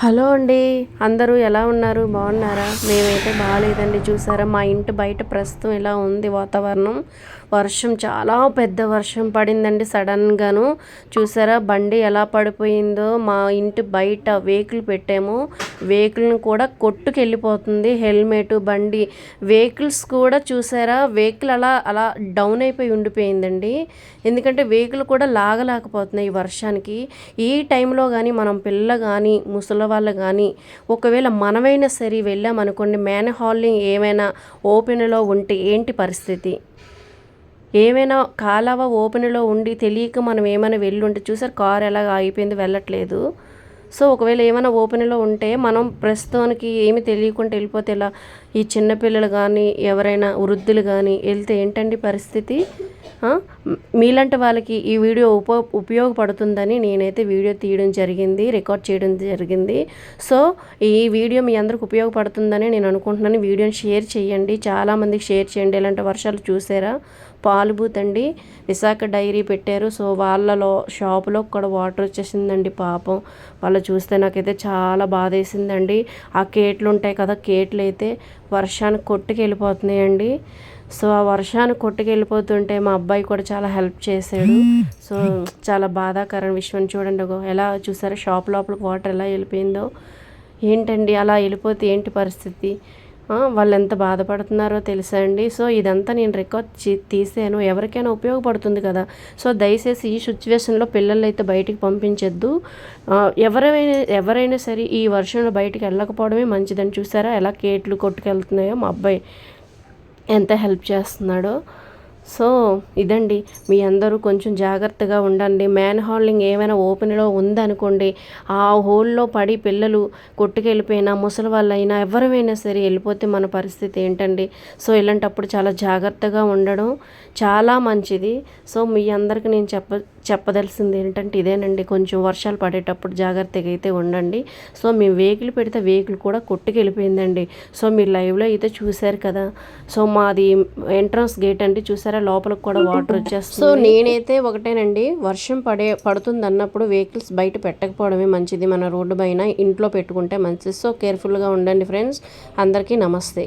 Hello అండి అందరూ ఎలా ఉన్నారు? బాగున్నారా? మేమైతే బాగాలేదండి చూసారా? మా ఇంటి బయట ప్రస్తుతం ఇలా ఉంది వాతావరణం. వర్షం చాలా పెద్ద వర్షం పడిందండి సడన్గాను. చూసారా బండి ఎలా పడిపోయిందో మా ఇంటి బయట వెహికల్ పెట్టాము. వెహికల్ని కూడా కొట్టుకెళ్ళిపోతుంది. హెల్మెట్ బండి వెహికల్స్ కూడా చూసారా? వెహికల్ అలా అలా డౌన్ అయిపోయి ఉండిపోయిందండి. ఎందుకంటే వెహికల్ కూడా లాగలేకపోతున్నాయి ఈ వర్షానికి. ఈ టైంలో కానీ మనం పిల్ల కానీ ముసలి వాళ్ళు కానీ ఒకవేళ మనమైనా సరే వెళ్ళామనుకోండి మ్యాన్ హాలింగ్ ఏమైనా ఓపెన్లో ఉంటే ఏంటి పరిస్థితి? ఏమైనా కాలవ ఓపెన్లో ఉండి తెలియక మనం ఏమైనా వెళ్ళి ఉంటే చూసారు కార్ ఎలాగ ఆగిపోయింది వెళ్ళట్లేదు. సో ఒకవేళ ఏమైనా ఓపెన్లో ఉంటే మనం ప్రస్తుతానికి ఏమి తెలియకుండా వెళ్ళిపోతే ఇలా ఈ చిన్నపిల్లలు కానీ ఎవరైనా వృద్ధులు కానీ వెళ్తే ఏంటండి పరిస్థితి? మీలాంటి వాళ్ళకి ఈ వీడియో ఉప ఉపయోగపడుతుందని నేనైతే వీడియో తీయడం జరిగింది రికార్డ్ చేయడం జరిగింది. సో ఈ వీడియో మీ అందరికి ఉపయోగపడుతుందని నేను అనుకుంటున్నాను. వీడియోని షేర్ చేయండి. చాలామందికి షేర్ చేయండి. ఇలాంటి వర్షాలు చూసారా? పాలు బూత్ అండి విశాఖ డైరీ పెట్టారు. సో వాళ్ళలో షాపులో కూడా వాటర్ వచ్చేసిందండి పాపం. వాళ్ళు చూస్తే నాకైతే చాలా బాధ వేసిందండి ఆ కేట్లు ఉంటాయి కదా కేట్లు అయితే వర్షానికి కొట్టుకెళ్ళిపోతున్నాయండి. సో ఆ వర్షానికి కొట్టుకెళ్ళిపోతుంటే మా అబ్బాయి కూడా చాలా హెల్ప్ చేశాడు. సో చాలా బాధాకరం విషయం చూడండి. ఎలా చూసారో? షాప్ లోపలికి వాటర్ ఎలా వెళ్ళిపోయిందో. ఏంటండి? అలా వెళ్ళిపోతే ఏంటి పరిస్థితి? వాళ్ళు ఎంత బాధపడుతున్నారో తెలుసా అండి. సో ఇదంతా నేను రికార్డ్ చే- తీసాను. ఎవరికైనా ఉపయోగపడుతుంది కదా. సో దయచేసి ఈ సిచ్యువేషన్లో పిల్లలు అయితే బయటికి పంపించొద్దు. ఎవరైనా ఎవరైనా సరే ఈ వర్షంలో బయటికి వెళ్ళకపోవడమే మంచిదని చూసారా? ఎలా కేట్లు కొట్టుకెళ్తున్నాయో మా అబ్బాయి ఎంత హెల్ప్ చేస్తున్నాడో. సో ఇదండి. మీ అందరూ కొంచెం జాగ్రత్తగా ఉండండి. మ్యాన్ హాల్డింగ్ ఏమైనా ఓపెన్లో ఉందనుకోండి ఆ హోల్లో పడి పిల్లలు కొట్టుకెళ్ళిపోయినా ముసలి వాళ్ళైనా ఎవరైనా సరే వెళ్ళిపోతే మన పరిస్థితి ఏంటండి? సో ఇలాంటప్పుడు చాలా జాగ్రత్తగా ఉండడం చాలా మంచిది. సో మీ అందరికి నేను చెప్ప చెప్పదలసింది ఏంటంటే ఇదేనండి. కొంచెం వర్షాలు పడేటప్పుడు జాగ్రత్తగా అయితే ఉండండి. సో మేము వెహికల్ పెడితే వెహికల్ కూడా కొట్టుకెళ్ళిపోయిందండి. సో మీరు లైవ్లో అయితే చూశారు కదా. సో మాది ఎంట్రన్స్ గేట్ అంటే చూసారా లోపలికి కూడా వాటర్ వచ్చేస్తుంది. సో నేనైతే ఒకటేనండి వర్షం పడే పడుతుంది అన్నప్పుడు వెహికల్స్ బయట పెట్టకపోవడమే మంచిది. మన రోడ్డు పైన ఇంట్లో పెట్టుకుంటే మంచిది. సో కేర్ఫుల్గా ఉండండి ఫ్రెండ్స్ అందరికీ నమస్తే.